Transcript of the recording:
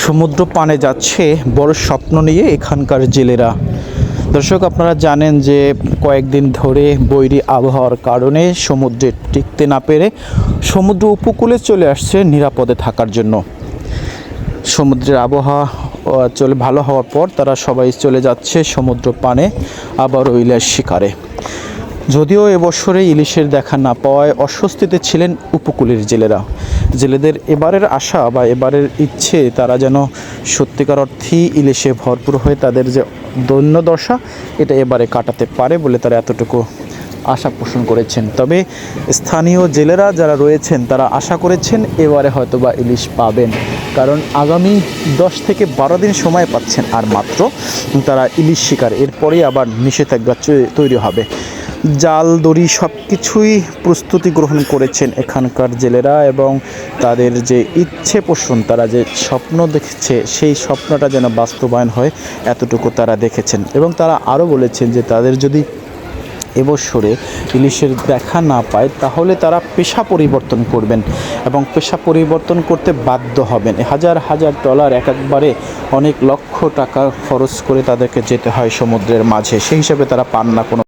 সমুদ্র পানে যাচ্ছে বড় স্বপ্ন নিয়ে এখানকার জেলেরা। দর্শক, আপনারা জানেন যে কয়েকদিন ধরে বৈরী আবহাওয়ার কারণে সমুদ্রে টিকতে না পেরে সমুদ্র উপকূলে চলে আসছে নিরাপদে থাকার জন্য। সমুদ্রের আবহাওয়া চলে ভালো হওয়ার পর তারা সবাই চলে যাচ্ছে সমুদ্র পানে আবার ইলিশ শিকারে। যদিও এবছরে ইলিশের দেখা না পাওয়ায় অস্বস্তিতে ছিলেন উপকূলের জেলেরা। জেলেদের এবারের আশা বা এবারের ইচ্ছে তারা যেন সত্যিকার অর্থেই ইলিশে ভরপুর হয়ে তাদের যে দৈন্য দশা, এটা এবারে কাটাতে পারে বলে তারা এতটুকু আশা পোষণ করেছেন। তবে স্থানীয় জেলেরা যারা রয়েছেন, তারা আশা করেছেন এবারে হয়তো বা ইলিশ পাবেন। কারণ আগামী দশ থেকে বারো দিন সময় পাচ্ছেন আর মাত্র তারা ইলিশ শিকার। এরপরেই আবার নিষেধাজ্ঞা তৈরি হবে। জাল, দড়ি সব কিছুই প্রস্তুতি গ্রহণ করেছেন এখানকার জেলেরা এবং তাদের যে ইচ্ছে পোষণ, তারা যে স্বপ্ন দেখেছে, সেই স্বপ্নটা যেন বাস্তবায়ন হয় এতটুকু তারা দেখেছেন। এবং তারা আরও বলেছেন যে তাদের যদি এবছরে ইলিশের দেখা না পায়, তাহলে তারা পেশা পরিবর্তন করবেন এবং পেশা পরিবর্তন করতে বাধ্য হবেন। হাজার হাজার ডলার এক একবারে অনেক লক্ষ টাকা খরচ করে তাদেরকে যেতে হয় সমুদ্রের মাঝে। সেই হিসাবে তারা পান না কোনো